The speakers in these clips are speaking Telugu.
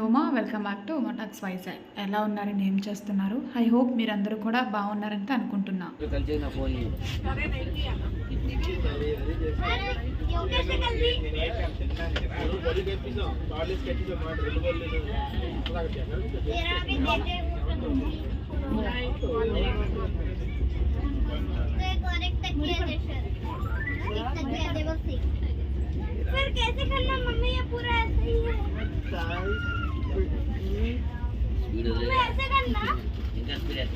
Uma welcome back to Uma talks Vizag ఎలా ఉన్నారని ఏం చేస్తున్నారు ఐ హోప్ మీరందరూ కూడా బాగున్నారని అనుకుంటున్నా कल ना फोन ही फिर कैसे करना ఇంకా స్పీడ్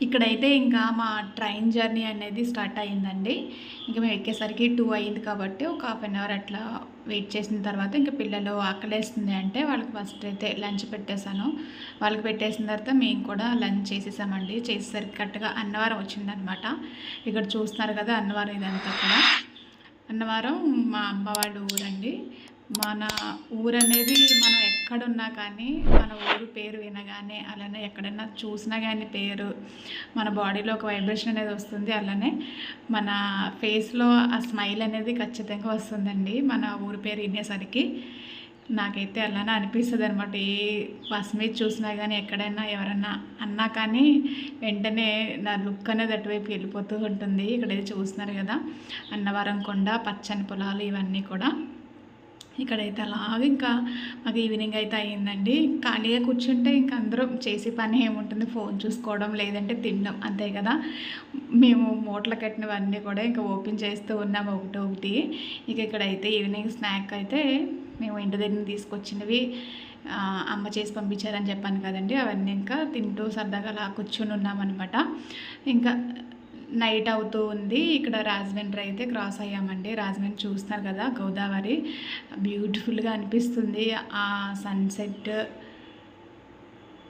ఇక్కడైతే ఇంకా మా ట్రైన్ జర్నీ అనేది స్టార్ట్ అయ్యిందండి. ఇంకా మేము ఎక్కేసరికి టూ అయింది కాబట్టి ఒక హాఫ్ అన్ అవర్ అట్లా వెయిట్ చేసిన తర్వాత ఇంకా పిల్లలు ఆకలేస్తుంది అంటే వాళ్ళకి ఫస్ట్ అయితే లంచ్ పెట్టేశాను. వాళ్ళకి పెట్టేసిన తర్వాత మేము కూడా లంచ్ చేసేసామండి. చేసేసరికి కరెక్ట్గా అన్నవరం వచ్చిందనమాట. ఇక్కడ చూస్తున్నారు కదా అన్నవరం ఇదంతా కూడా. అన్నవరం మా అమ్మ వాళ్ళ ఊరండి. మన ఊరు అనేది మనం ఎక్కడున్నా కానీ మన ఊరు పేరు వినగానే అలానే ఎక్కడైనా చూసినా కానీ పేరు మన బాడీలో ఒక వైబ్రేషన్ అనేది వస్తుంది అలానే మన ఫేస్లో ఆ స్మైల్ అనేది ఖచ్చితంగా వస్తుందండి. మన ఊరి పేరు వినేసరికి నాకైతే అలానే అనిపిస్తుంది అనమాట ఏ బస్ మీద చూసినా కానీ ఎక్కడైనా ఎవరన్నా అన్నా కానీ వెంటనే నా లుక్ అనేది అటువైపు వెళ్ళిపోతూ ఉంటుంది. ఇక్కడైతే చూస్తున్నారు కదా అన్నవరం కొండ పచ్చని పొలాలు ఇవన్నీ కూడా. ఇక్కడైతే అలాగ ఇంకా మాకు ఈవినింగ్ అయితే అయ్యిందండి. ఖాళీగా కూర్చుంటే ఇంకా అందరూ చేసే పని ఏముంటుంది? ఫోన్ చూసుకోవడం లేదంటే తినడం అంతే కదా? మేము మూటలు కట్టినవన్నీ కూడా ఇంకా ఓపెన్ చేస్తూ ఉన్నాం ఒకటి ఒకటి. ఇక ఇక్కడైతే ఈవినింగ్ స్నాక్ అయితే మేము ఇంటి దగ్గర తీసుకొచ్చినవి అమ్మ చేసి పంపించారని చెప్పాను కదండి. అవన్నీ ఇంకా తింటూ సరదాగా అలా కూర్చుని ఉన్నామన్నమాట. ఇంకా నైట్ అవుతూ ఉంది. ఇక్కడ రాజమండ్రి అయితే క్రాస్ అయ్యామండి. రాజమండ్రి చూస్తున్నారు కదా గోదావరి. బ్యూటిఫుల్గా అనిపిస్తుంది. ఆ సన్సెట్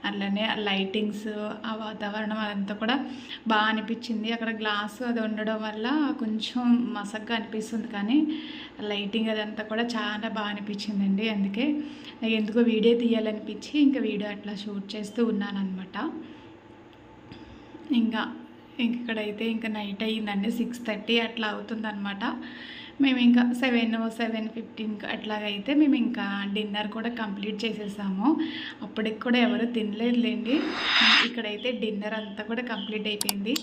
అలానే లైటింగ్స్ ఆ వాతావరణం అదంతా కూడా బాగా అనిపించింది. అక్కడ గ్లాసు అది ఉండడం వల్ల కొంచెం మసగ్గా అనిపిస్తుంది కానీ లైటింగ్ అదంతా కూడా చాలా బాగా అనిపించిందండి. అందుకే నాకు ఎందుకో వీడియో తీయాలనిపించి ఇంకా వీడియో అట్లా షూట్ చేస్తూ ఉన్నాను అనమాట ఇంకా ఇంక ఇక్కడైతే ఇంకా నైట్ అయ్యిందండి. సిక్స్ థర్టీ అట్లా అవుతుందన్నమాట. మేము ఇంకా సెవెన్ సెవెన్ ఫిఫ్టీన్కి అట్లాగైతే మేము ఇంకా డిన్నర్ కూడా కంప్లీట్ చేసేసాము. అప్పటికి కూడా ఎవరు తినలేదులేండి. ఇక్కడైతే డిన్నర్ అంతా కూడా కంప్లీట్ అయిపోయింది.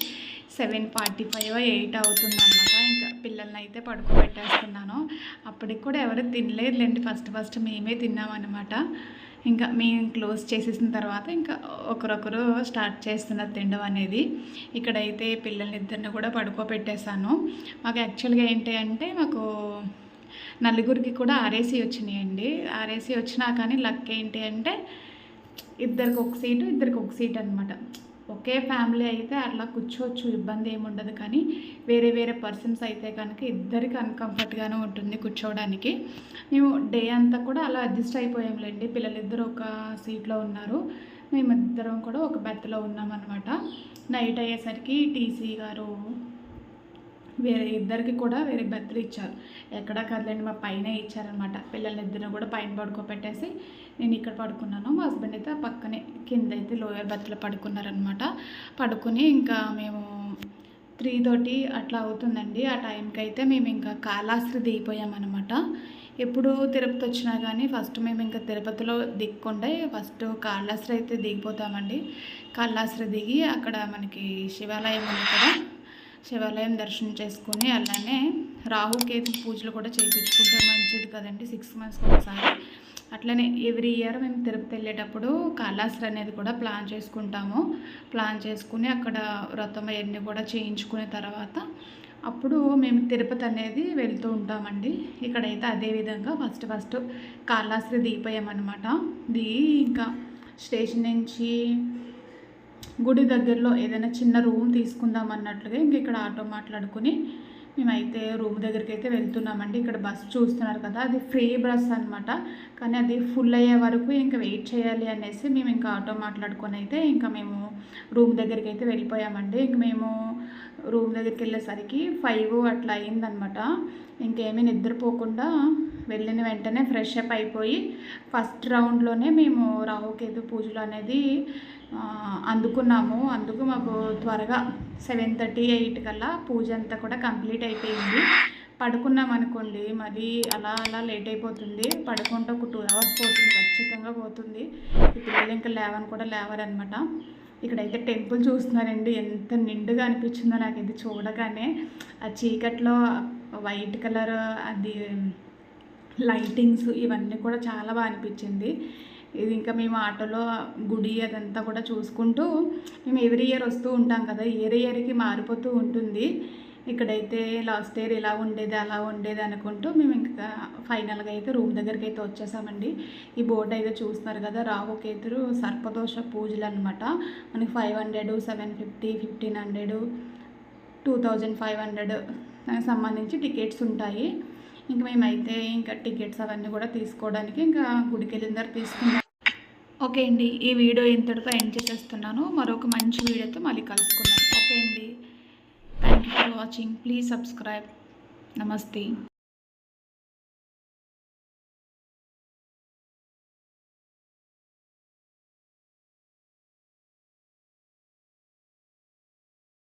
సెవెన్ ఫార్టీ ఫైవ్ ఎయిట్ అవుతుందన్నమాట. ఇంకా పిల్లల్ని అయితే పడుకోబెట్టేస్తున్నాను. అప్పటికి కూడా ఎవరు తినలేదులేండి. ఫస్ట్ ఫస్ట్ మేమే తిన్నామన్నమాట. ఇంకా మేము క్లోజ్ చేసేసిన తర్వాత ఇంకా ఒకరొకరు స్టార్ట్ చేస్తున్నారు తినడం అనేది. ఇక్కడైతే పిల్లల్ని ఇద్దరిని కూడా పడుకోబెట్టేశాను. మాకు యాక్చువల్గా ఏంటి అంటే మాకు నలుగురికి కూడా ఆర్ఏసీ వచ్చినాయండి. ఆర్ఏసీ వచ్చినా కానీ లక్ ఏంటి అంటే ఇద్దరికి ఒక సీటు ఇద్దరికి ఒక సీట్ అనమాట ఒకే ఫ్యామిలీ అయితే అట్లా కూర్చోవచ్చు ఇబ్బంది ఏమి ఉండదు. కానీ వేరే వేరే పర్సన్స్ అయితే కనుక ఇద్దరికి అన్కంఫర్ట్గానే ఉంటుంది కూర్చోవడానికి. మేము డే అంతా కూడా అలా అడ్జస్ట్ అయిపోయాంలేండి. పిల్లలిద్దరు ఒక సీట్లో ఉన్నారు. మేమిద్దరం కూడా ఒక బెత్తలో ఉన్నామన్నమాట. నైట్ అయ్యేసరికి టీసీ గారు వేరే ఇద్దరికి కూడా వేరే బెత్తలు ఇచ్చారు. ఎక్కడా కదలండి మా పైన ఇచ్చారనమాట. పిల్లల్ని కూడా పైన పడుకోబెట్టేసి నేను ఇక్కడ పడుకున్నాను. మా హస్బెండ్ అయితే పక్కనే కింద అయితే లోయర్ బెత్తలు పడుకున్నారనమాట. పడుకుని ఇంకా మేము త్రీ తోటి అట్లా అవుతుందండి. ఆ టైంకి అయితే మేము ఇంకా కాళాస్త్రి దిగిపోయామన్నమాట ఎప్పుడు తిరుపతి వచ్చినా కానీ ఫస్ట్ మేము ఇంకా తిరుపతిలో దిక్కుండే ఫస్ట్ కాళాస్త్రి అయితే దిగిపోతామండి. కాళాస్త్రి దిగి అక్కడ మనకి శివాలయం ఉంది కదా శివాలయం దర్శనం చేసుకుని అలానే రాహుకేతు పూజలు కూడా చేయించుకుంటే మంచిది కదండి. సిక్స్ మంత్స్కి ఒకసారి. అట్లనే ఎవ్రీ ఇయర్ మేము తిరుపతి వెళ్ళేటప్పుడు కాళాస్త్రి అనేది కూడా ప్లాన్ చేసుకుంటాము. ప్లాన్ చేసుకుని అక్కడ వ్రతం అవన్నీ కూడా చేయించుకునే తర్వాత అప్పుడు మేము తిరుపతి అనేది వెళ్తూ ఉంటామండి. ఇక్కడైతే అదే విధంగా ఫస్ట్ ఫస్ట్ కాళాస్త్రి దిగిపోయామన్నమాట దిగి ఇంకా స్టేషన్ నుంచి గుడి దగ్గరలో ఏదైనా చిన్న రూమ్ తీసుకుందాం అన్నట్లుగా ఇంక ఇక్కడ ఆటో మాట్లాడుకుని మేమైతే రూమ్ దగ్గరికి అయితే వెళ్తున్నామండి. ఇక్కడ బస్ చూస్తున్నారు కదా అది ఫ్రీ బస్ అనమాట కానీ అది ఫుల్ అయ్యే వరకు ఇంకా వెయిట్ చేయాలి అనేసి మేము ఇంకా ఆటో మాట్లాడుకొని అయితే ఇంకా మేము రూమ్ దగ్గరికి అయితే వెళ్ళిపోయామండి. ఇంక మేము రూమ్ దగ్గరికి వెళ్ళేసరికి ఫైవ్ అట్లా అయిందనమాట ఇంకేమీ నిద్రపోకుండా వెళ్ళిన వెంటనే ఫ్రెష్ అప్ అయిపోయి ఫస్ట్ రౌండ్లోనే మేము రాహుకేతు పూజలు అనేది అందుకున్నాము. అందుకు మాకు త్వరగా సెవెన్ థర్టీ ఎయిట్ కల్లా పూజ అంతా కూడా కంప్లీట్ అయిపోయింది. పడుకున్నాం అనుకోండి మరి అలా అలా లేట్ అయిపోతుంది. పడుకుంటే ఒక టూ అవర్స్ పోతుంది ఖచ్చితంగా పోతుంది. ఈ పిల్లలు ఇంకా లేవని కూడా లేవరనమాట ఇక్కడైతే టెంపుల్ చూస్తున్నారండి ఎంత నిండుగా అనిపించిందో నాకు ఇది చూడగానే. ఆ చీకట్లో వైట్ కలర్ అది లైటింగ్స్ ఇవన్నీ కూడా చాలా బాగా అనిపించింది. ఇది ఇంకా మేము ఆటోలో గుడి అదంతా కూడా చూసుకుంటూ మేము ఎవ్రీ ఇయర్ వస్తూ ఉంటాం కదా ఇయర్ ఇయర్కి మారిపోతూ ఉంటుంది. ఇక్కడైతే లాస్ట్ ఇయర్ ఇలా ఉండేది అలా ఉండేది అనుకుంటూ మేము ఇంకా ఫైనల్గా అయితే రూమ్ దగ్గరికి అయితే వచ్చేసామండి. ఈ బోర్డు అయితే చూస్తున్నారు కదా రాహుకేతురు సర్పదోష పూజలు అనమాట మనకి five hundred seven fifty fifteen hundred two thousand five hundred సంబంధించి టికెట్స్ ఉంటాయి. ఇంక మేమైతే ఇంకా టికెట్స్ అవన్నీ కూడా తీసుకోవడానికి ఇంకా గుడికి వెళ్ళిన తర్వాత తీసుకున్నాం ఓకే అండి ఈ వీడియో ఇంతటితో ఎండ్ చేసేస్తున్నాను. మరొక మంచి వీడియోతో మళ్ళీ కలుసుకుందాం. ఓకే అండి. Thank you for watching please subscribe నమస్తే